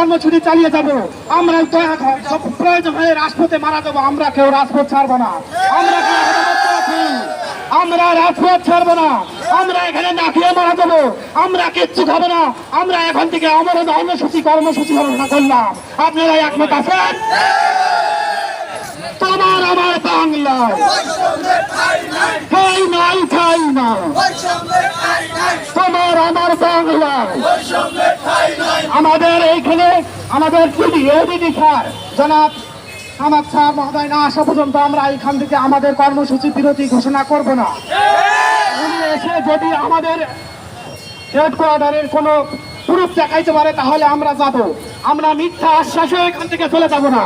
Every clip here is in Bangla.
কর্মসূচি চালিয়ে যাব। আমরা প্রয়োজন হয়ে রাজপথে মারা যাব। আমরা কেউ রাজপথ ছাড়বো না। আমরা আমরা রাজপথ ছাড়বো না। আমরা এখানে না খেয়ে মারা যাব। আমরা কিচ্ছু খাব না। আমরা এখন থেকে অমরণ কর্মসূচি কর্মসূচি ঘোষণা করলাম। আপনারা একমত আছেন? তোমার আমার নাই তোমার আমার বাংলায় আমাদের এইখানে আমাদের এদিদি স্যার, জনাব আমার স্যার মহোদয়, না আসা পর্যন্ত আমরা এখান থেকে আমাদের কর্মসূচি বিরতি ঘোষণা করব না। উনি এসে যদি আমাদের হেডকোয়ার্টারের কোনো প্রুফ দেখাইতে পারে, তাহলে আমরা যাব। আমরা মিথ্যা আশ্বাসে এখান থেকে চলে যাব না।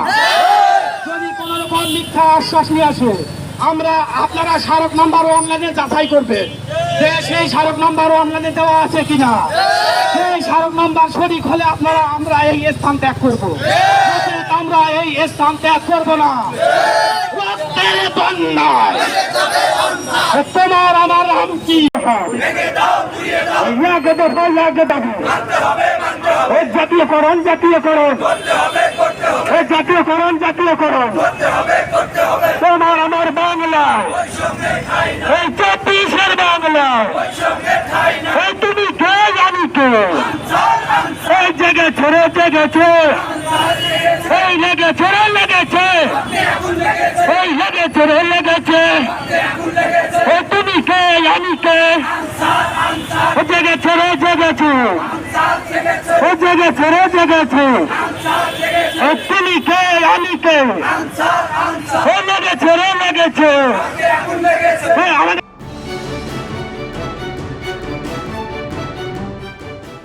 যদি কোনো রকম মিথ্যা আশ্বাস নিয়ে আসে, আমরা আপনারা স্মারক নাম্বার অনলাইনে যাচাই করবেন যে সেই স্মারক নাম্বার অনলাইনে দেওয়া আছে কিনা। সেই নাম্বার সঠিক হলে আপনারা আমরা এই স্থান ত্যাগ করব। আমরা এই স্থান ত্যাগ করব না। তোমার আমার নাম কি? জাতীয়করণ জাতীয়করণ। জাতীয়করণ জাতীয়করণ। তোমার আমার বাংলা এই চব্বিশের বাংলা এই জেগেছে রে জেগেছে এই লেগেছে রে লেগেছে এই লেগেছে এই তুমি কে জানি কে ও জেগেছে রে জেগেছে ও জেগেছে রে জেগেছে ও তুমি কে আমি কে ও লেগেছে রে লেগেছে।